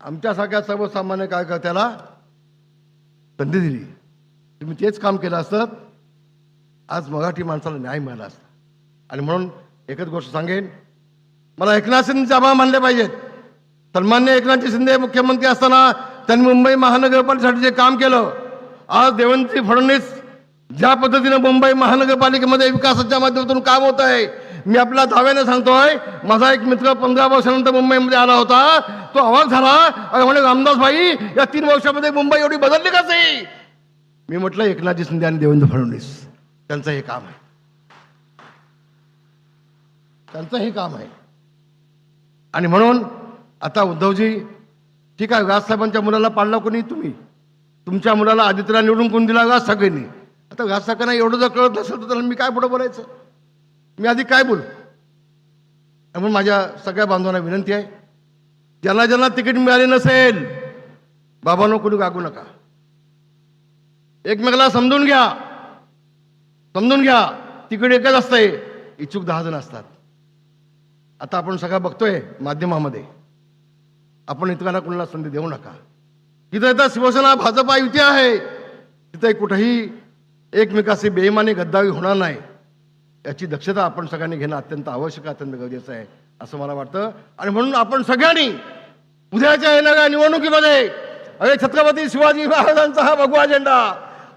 आमच्यासारख्या सर्वसामान्य कार्यकर्त्याला संधी दिली. तुम्ही तेच काम केलं असतं आज मराठी माणसाला न्याय मिळाला असता. आणि म्हणून एकच गोष्ट सांगेन मला एकनाथ शिंदेचे आभार मानले पाहिजेत. सन्मान्य एकनाथजी शिंदे मुख्यमंत्री असताना त्यांनी मुंबई महानगरपालिकेसाठी जे काम केलं आज देवंती फडणवीस ज्या पद्धतीनं मुंबई महानगरपालिकेमध्ये विकासाच्या माध्यमातून काम होत आहे मी आपल्या दाव्याने सांगतोय माझा एक मित्र पंधरा वर्षानंतर मुंबईमध्ये आला होता. तो आवाज झाला आणि म्हणे रामदास भाई या तीन वर्षामध्ये मुंबई एवढी बदलली कसे मी म्हटलं एकनाथजी शिंदे आणि देवेंद्र फडणवीस त्यांचं हे काम आहे. त्यांचं हे काम आहे. आणि म्हणून आता उद्धवजी ठीक आहे राजसाहेबांच्या मुलाला पाडला कोणी? तुम्ही. तुमच्या मुलाला आदित्यला निवडून कोण दिला? व्यास सगळ्यांनी आता राज एवढं जर कळत नसेल तर त्याला मी काय पुढं बोलायचं? मी आधी काय बोलू? त्यामुळे माझ्या सगळ्या बांधवांना विनंती आहे. ज्यांना ज्यांना तिकीट मिळाले नसेल बाबांनो कुणी गागू नका. एकमेकाला समजून घ्या. समजून घ्या. तिकीट एकच असतंय. इच्छुक दहा जण असतात. आता आपण सगळं बघतोय माध्यमामध्ये. आपण इतकांना कुणाला संधी देऊ नका. तिथं इथं शिवसेना भाजपा युती आहे. तिथे कुठेही एकमेकाशी बेईमानी गद्दावी होणार नाही. याची दक्षता आपण सगळ्यांनी घेणं अत्यंत आवश्यक अत्यंत गरजेचं आहे असं मला वाटतं. आणि म्हणून आपण सगळ्यांनी उद्याच्या येणाऱ्या निवडणुकीमध्ये अरे छत्रपती शिवाजी महाराजांचा हा भगवा झेंडा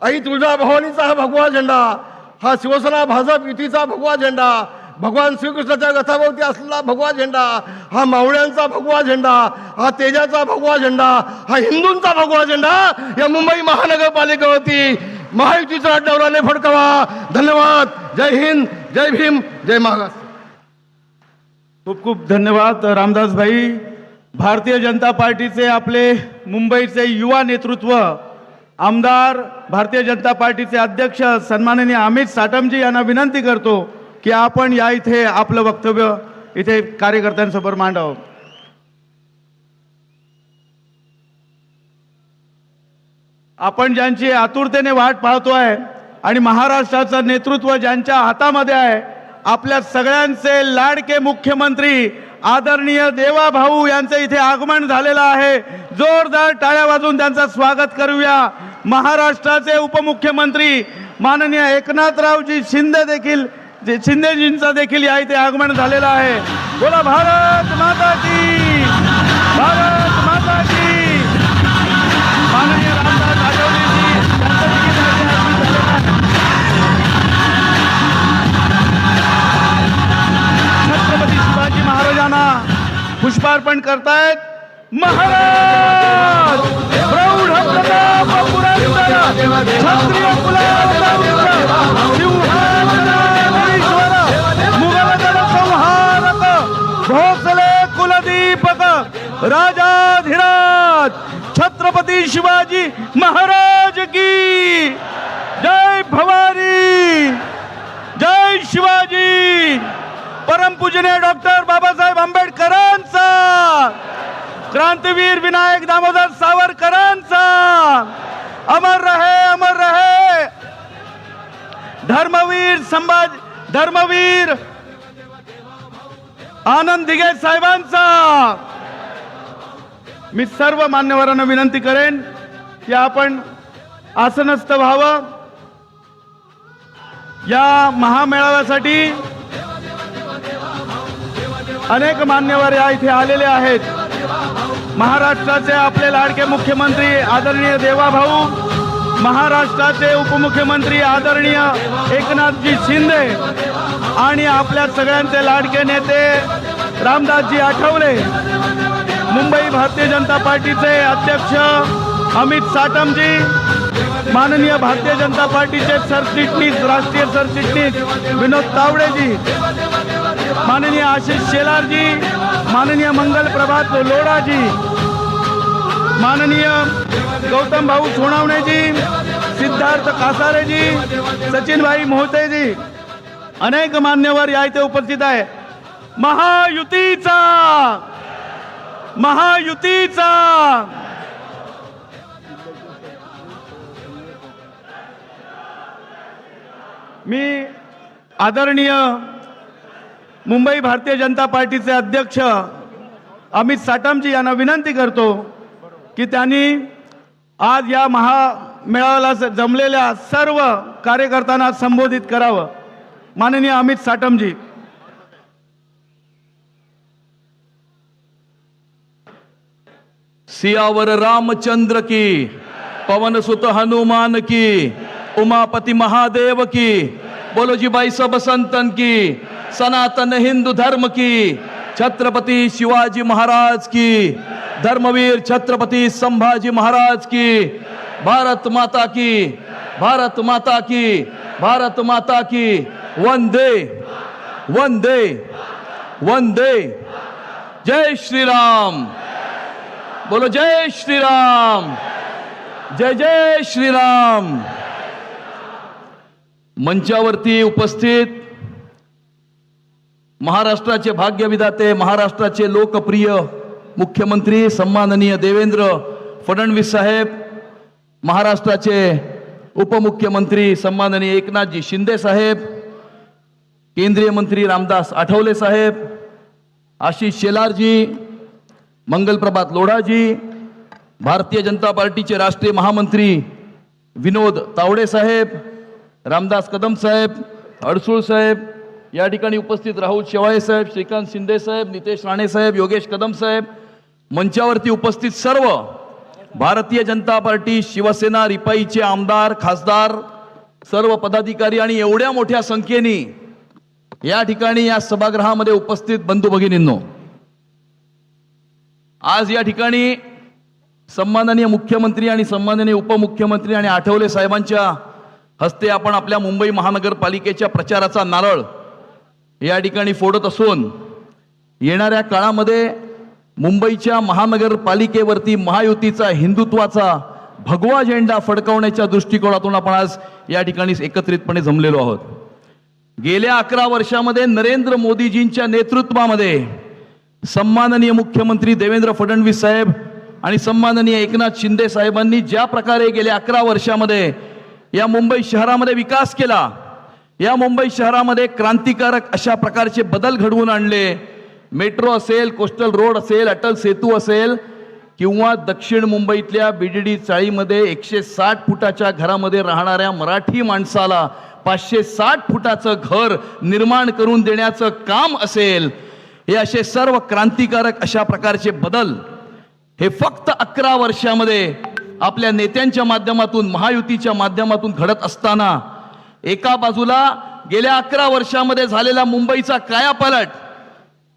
आई तुळजा भवानीचा हा भगवा झेंडा हा शिवसेना भाजप युतीचा भगवा झेंडा भगवान श्रीकृष्णाच्या रथाभोवती असलेला भगवा झेंडा हा मावळ्यांचा भगवा झेंडा हा तेजाचा भगवा झेंडा हा हिंदूंचा भगवा झेंडा या मुंबई महानगरपालिकेवरती महायुतीचा डौलाने फडकावा. धन्यवाद. जय हिंद जय भीम जय महाराज खूप खूप धन्यवाद रामदास भाई भारतीय जनता पार्टीचे आपले मुंबईचे युवा नेतृत्व आमदार भारतीय जनता पार्टीचे अध्यक्ष सन्माननीय अमित साटमजी यांना विनंती करतो की आपण या इथे आपलं वक्तव्य इथे कार्यकर्त्यांसमोर मांडावं. आपण ज्यांची आतुरतेने वाट पाहतोय आणि महाराष्ट्राचं नेतृत्व ज्यांच्या हातामध्ये आहे आपल्या सगळ्यांचे लाडके मुख्यमंत्री आदरणीय देवा भाऊ यांचं इथे आगमन झालेलं आहे. जोरदार टाळ्या वाजून त्यांचं स्वागत करूया. महाराष्ट्राचे उपमुख्यमंत्री माननीय एकनाथरावजी शिंदे देखील जे शिंदेजींचं देखील या इथे आगमन झालेलं आहे. बोला भारत माता की पुष्पार्पण करतायत महाराज! प्रौढ प्रताप क्षत्रिय संहारक भोसले कुलदीपक राजाधिराज छत्रपती शिवाजी महाराज की जय भवानी जय शिवाजी! परमपूजनीय डॉक्टर बाबासाहेब आंबेडकरांचा. क्रांतीवीर विनायक दामोदर सावरकरांचा. अमर रहे अमर रहे. धर्मवीर संभाज धर्मवीर आनंद दिघे साहेबांचा. मी सर्व मान्यवरांना विनंती करेन की आपण आसनस्थ व्हावं. या महामेळाव्यासाठी अनेक मान्यवर या इथे आलेले आहेत. महाराष्ट्राचे आपले लाडके मुख्यमंत्री आदरणीय देवाभाऊ महाराष्ट्राचे उपमुख्यमंत्री आदरणीय एकनाथजी शिंदे आणि आपल्या सगळ्यांचे लाडके नेते रामदासजी आठवले मुंबई भारतीय जनता पार्टीचे अध्यक्ष अमित साटमजी माननीय भारतीय जनता पार्टीचे सरचिटणीस राष्ट्रीय सरचिटणीस विनोद तावडेजी माननीय आशिष शेलारजी माननीय मंगल प्रभात लोढाजी माननीय गौतम भाऊ सोनावणेजी सिद्धार्थ कासारेजी सचिनभाई मोहतेजी अनेक मान्यवर या इथे उपस्थित आहे. महायुतीचा! महायुतीचा! मी आदरणीय मुंबई भारतीय जनता पार्टीचे अध्यक्ष अमित साटमजी यांना विनंती करतो की त्यांनी आज या महामेळाव्याला जमलेल्या सर्व कार्यकर्त्यांना संबोधित करावं. माननीय अमित साटमजी सियावर रामचंद्र की पवन सुत हनुमान की उमापति महादेव की बोलो जी बाई सब संतन की सनातन हिंदू धर्म की छत्रपति शिवाजी महाराज की धर्मवीर छत्रपति संभाजी महाराज की भारत माता की भारत माता की भारत माता की वंदे वंदे वंदे। जय श्री राम बोलो जय श्री राम जय जय श्रीराम। मंचावरती उपस्थित महाराष्ट्राचे भाग्यविधाते महाराष्ट्राचे लोकप्रिय मुख्यमंत्री सन्माननीय देवेंद्र फडणवीस साहेब महाराष्ट्राचे उपमुख्यमंत्री सन्माननीय एकनाथजी शिंदे साहेब केंद्रीय मंत्री रामदास आठवले साहेब आशिष शेलारजी मंगलप्रभात लोढाजी भारतीय जनता पार्टीचे राष्ट्रीय महामंत्री विनोद तावडे साहेब रामदास कदम साहेब अडसूळ साहेब या ठिकाणी उपस्थित राहुल शेवाळे साहेब श्रीकांत शिंदे साहेब नितेश राणे साहेब योगेश कदम साहेब मंचावरती उपस्थित सर्व भारतीय जनता पार्टी शिवसेना रिपाईचे आमदार खासदार सर्व पदाधिकारी आणि एवढ्या मोठ्या संख्येने या ठिकाणी या सभागृहामध्ये उपस्थित बंधू भगिनींनो आज या ठिकाणी सन्माननीय मुख्यमंत्री आणि सन्माननीय उपमुख्यमंत्री आणि आठवले साहेबांच्या हस्ते आपण आपल्या मुंबई महानगरपालिकेच्या प्रचाराचा नारळ या ठिकाणी फोडत असून येणाऱ्या काळामध्ये मुंबईच्या महानगरपालिकेवरती महायुतीचा हिंदुत्वाचा भगवा झेंडा फडकवण्याच्या दृष्टिकोनातून आपण आज या ठिकाणी एकत्रितपणे जमलेलो आहोत. गेल्या अकरा वर्षामध्ये नरेंद्र मोदीजींच्या नेतृत्वामध्ये सन्माननीय मुख्यमंत्री देवेंद्र फडणवीस साहेब आणि सन्माननीय एकनाथ शिंदे साहेबांनी ज्या प्रकारे गेल्या अकरा वर्षामध्ये या मुंबई शहरामध्ये विकास केला या मुंबई शहरामध्ये क्रांतिकारक अशा प्रकारचे बदल घडवून आणले. मेट्रो असेल कोस्टल रोड असेल अटल सेतू असेल किंवा दक्षिण मुंबईतल्या बीडीडी चाळीमध्ये एकशे साठ फुटाच्या घरामध्ये राहणाऱ्या मराठी माणसाला पाचशे साठ फुटाचं घर निर्माण करून देण्याचं काम असेल हे असे सर्व क्रांतिकारक अशा प्रकारचे बदल हे फक्त अकरा वर्षामध्ये आपल्या नेत्यांच्या माध्यमातून महायुतीच्या माध्यमातून घडत असताना एका बाजूला गेल्या अकरा वर्षामध्ये झालेला मुंबईचा कायापालट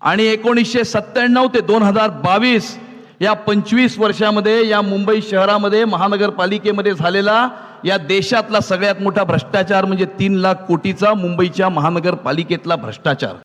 आणि एकोणीसशे सत्त्याण्णव ते दोन हजार बावीस या पंचवीस वर्षामध्ये या मुंबई शहरामध्ये महानगरपालिकेमध्ये झालेला या देशातला सगळ्यात मोठा भ्रष्टाचार म्हणजे तीन लाख कोटीचा मुंबईच्या महानगरपालिकेतला भ्रष्टाचार.